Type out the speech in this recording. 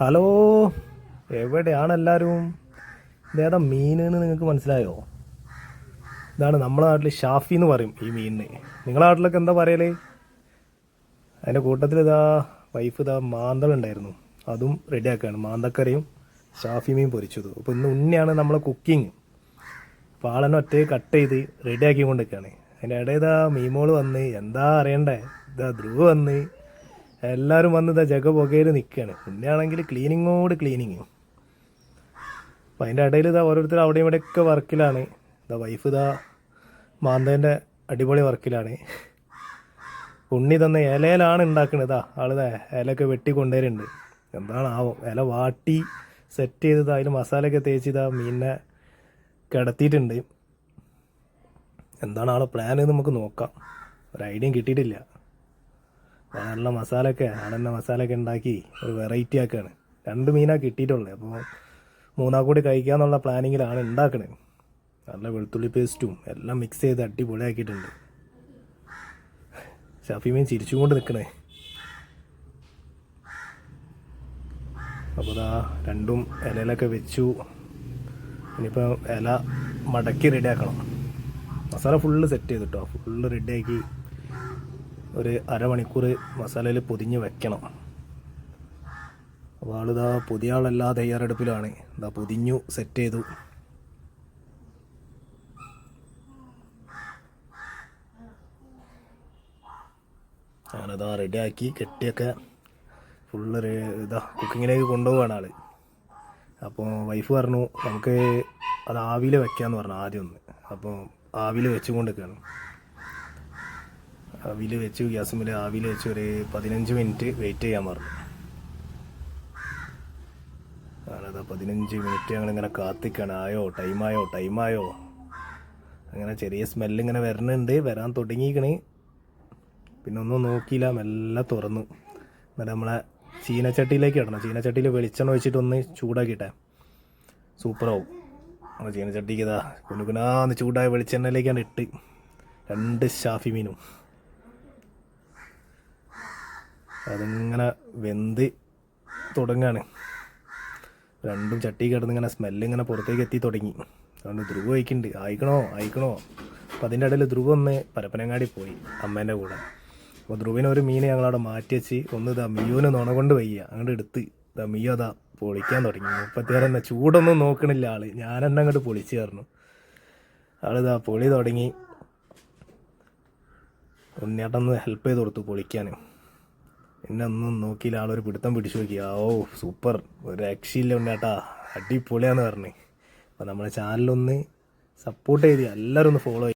Hello എവിടെയാണ് എല്ലാവരും ഇതേതാ മീൻ എന്ന് നിങ്ങൾക്ക് മനസ്സിലായോ? ഇതാണ് നമ്മുടെ നാട്ടിൽ ഷാഫി എന്ന് പറയും ഈ മീനിന്. നിങ്ങളുടെ നാട്ടിലൊക്കെ എന്താ പറയൽ? അതിന്റെ കൂട്ടത്തിൽ ഇതാ വൈഫ് ഇതാ മാന്തൾ ഉണ്ടായിരുന്നു. അതും റെഡിയാക്കുകയാണ് മാന്തക്കറിയും ഷാഫി മീൻ പൊരിച്ചതും. അപ്പോൾ ഇന്ന് ഉണ്ണിയാണ് നമ്മളെ കുക്കിങ് അപ്പോൾ ആളെന്നെ ഒറ്റയെ കട്ട് ചെയ്ത് റെഡിയാക്കി കൊണ്ടിരിക്കുകയാണ് അതിന്റെ ഇടയിൽ ഇതാ മീമോൾ വന്ന് എന്താ അറിയണ്ടേ? ഇതാ ധ്രുവ് വന്ന് എല്ലാവരും വന്ന് ഇതാ ജഗ പുകയിൽ നിൽക്കുകയാണ് ഉണ്ണിയാണെങ്കിൽ ക്ലീനിങ്ങോട് ക്ലീനിങ് അപ്പം അതിന്റെ ഇടയിൽ ഇതാ ഓരോരുത്തർ അവിടെയും ഇവിടെയൊക്കെ വർക്കിലാണ്. ഇതാ വൈഫ് ഇതാ മാന്തേന്റെ അടിപൊളി വർക്കിലാണ്. ഉണ്ണി തന്ന ഇലയിലാണ് ഉണ്ടാക്കുന്നത് ഇതാ ആളിതാ ഇലയൊക്കെ വെട്ടി കൊണ്ടുവരുന്നുണ്ട് എന്താണ് ആവും ഇല വാട്ടി സെറ്റ് ചെയ്തത് അതിൽ മസാലയൊക്കെ തേച്ച് ഇതാ മീനിനെ കിടത്തിയിട്ടുണ്ട്. എന്താണ് ആളെ പ്ലാൻ എന്ന് നമുക്ക് നോക്കാം. ഒരു ഐഡിയയും കിട്ടിയിട്ടില്ല. നല്ല മസാലയൊക്കെ ആടന്നെ മസാലയൊക്കെ ഉണ്ടാക്കി ഒരു വെറൈറ്റി ആക്കുകയാണ് രണ്ട് മീനാണ് കിട്ടിയിട്ടുള്ളത് അപ്പോൾ മൂന്നാം കൂടി കഴിക്കാന്നുള്ള പ്ലാനിങ്ങിലാണ് ഉണ്ടാക്കണത് നല്ല വെളുത്തുള്ളി പേസ്റ്റും എല്ലാം മിക്സ് ചെയ്ത് അടിപൊളിയാക്കിയിട്ടുണ്ട്. ഷാഫി മീൻ ചിരിച്ചും കൊണ്ട് നിൽക്കണേ അപ്പോൾ ഇതാ രണ്ടും ഇലയിലൊക്കെ വെച്ചു. ഇനിയിപ്പോൾ ഇല മടക്കി റെഡിയാക്കണം മസാല ഫുള്ള് സെറ്റ് ചെയ്തിട്ടോ? ഫുള്ള് റെഡിയാക്കി ഒരു അരമണിക്കൂർ മസാലയിൽ പൊതിഞ്ഞ് വെക്കണം. അപ്പോൾ ആളിതാ പുതിയ ആളെല്ലാ തയ്യാറെടുപ്പിലാണ്. ഇതാ പൊതിഞ്ഞു സെറ്റ് ചെയ്തു. ഞാനതാ റെഡിയാക്കി കെട്ടിയൊക്കെ ഫുള്ള് ഇതാ കുക്കിങ്ങിലേക്ക് കൊണ്ടുപോവാണ് ആൾ അപ്പോൾ വൈഫ് പറഞ്ഞു നമുക്ക് അത് ആവിയിൽ വെക്കാമെന്ന് പറഞ്ഞു ആദ്യം ഒന്ന്. അപ്പോൾ ആവിയിൽ വെച്ചുകൊണ്ട് നിൽക്കുകയാണ് ആവിയിൽ ഗ്യാസ് ഗ്യാസുമിൽ ആവിയിൽ വെച്ച് ഒരു പതിനഞ്ച് മിനിറ്റ് വെയിറ്റ് ചെയ്യാൻ പറഞ്ഞു. ഞാനത് പതിനഞ്ച് മിനിറ്റ് ഞങ്ങളിങ്ങനെ കാത്തിക്കാണ്. ആയോ ടൈമായോ ടൈമായോ അങ്ങനെ ചെറിയ സ്മെല്ലിങ്ങനെ വരണുണ്ട് വരാൻ തുടങ്ങിയിക്കണേ പിന്നെ ഒന്നും നോക്കിയില്ല മെല്ലെ തുറന്നു. എന്നിട്ട് നമ്മളെ ചീനച്ചട്ടിയിലേക്ക് ഇടണം. ചീനച്ചട്ടിയിൽ വെളിച്ചെണ്ണ വെച്ചിട്ടൊന്ന് ചൂടാക്കിയിട്ടെ. സൂപ്പറാവും. അപ്പോൾ ചീനച്ചട്ടിക്ക് ഇതാ കുനുകുനാന്ന് ചൂടായ വെളിച്ചെണ്ണയിലേക്കാണ് ഇട്ട് രണ്ട് ഷാഫി മീനും. അതിങ്ങനെ വെന്ത് തുടങ്ങാണ്. രണ്ടും ചട്ടി കിടന്ന് ഇങ്ങനെ സ്മെല്ല് ഇങ്ങനെ പുറത്തേക്ക് എത്തി തുടങ്ങി. അതുകൊണ്ട് ധ്രുവ് അയക്കുന്നുണ്ട് അയക്കണോ അയക്കണോ അപ്പം അതിന്റെ ഇടയിൽ ധ്രുവ് ഒന്ന് പരപ്പനങ്ങാടി പോയി അമ്മേന്റെ കൂടെ. അപ്പോൾ ധ്രുവിനെ ഒരു മീനെ ഞങ്ങളവിടെ മാറ്റി വെച്ച് ഒന്ന് ഇതാ മിയോന് നുണ കൊണ്ട് വയ്യ. അങ്ങോട്ട് എടുത്ത് ഇതാ മിയോ അതാ പൊളിക്കാൻ തുടങ്ങി. മുപ്പത്തിയാറ് തന്നെ ചൂടൊന്നും നോക്കണില്ല ആൾ. ഞാൻ എന്നെ അങ്ങോട്ട് പൊളിച്ചു കയറണം ആളിതാ പൊളി തുടങ്ങി. ഉണ്ണിയേട്ടൊന്ന് ഹെൽപ്പ് ചെയ്ത് കൊടുത്തു പൊളിക്കാൻ എന്നെ ഒന്നും നോക്കിയില്ല. ആളൊരു പിടുത്തം പിടിച്ചു നോക്കി. ഓ സൂപ്പർ. ഒരു രക്ഷയില്ല ഉണ്ടാട്ടാ അടിപൊളിയാന്ന് പറഞ്ഞ്. അപ്പോൾ നമ്മുടെ ചാനലൊന്ന് സപ്പോർട്ട് ചെയ്ത് എല്ലാവരും ഒന്ന് ഫോളോ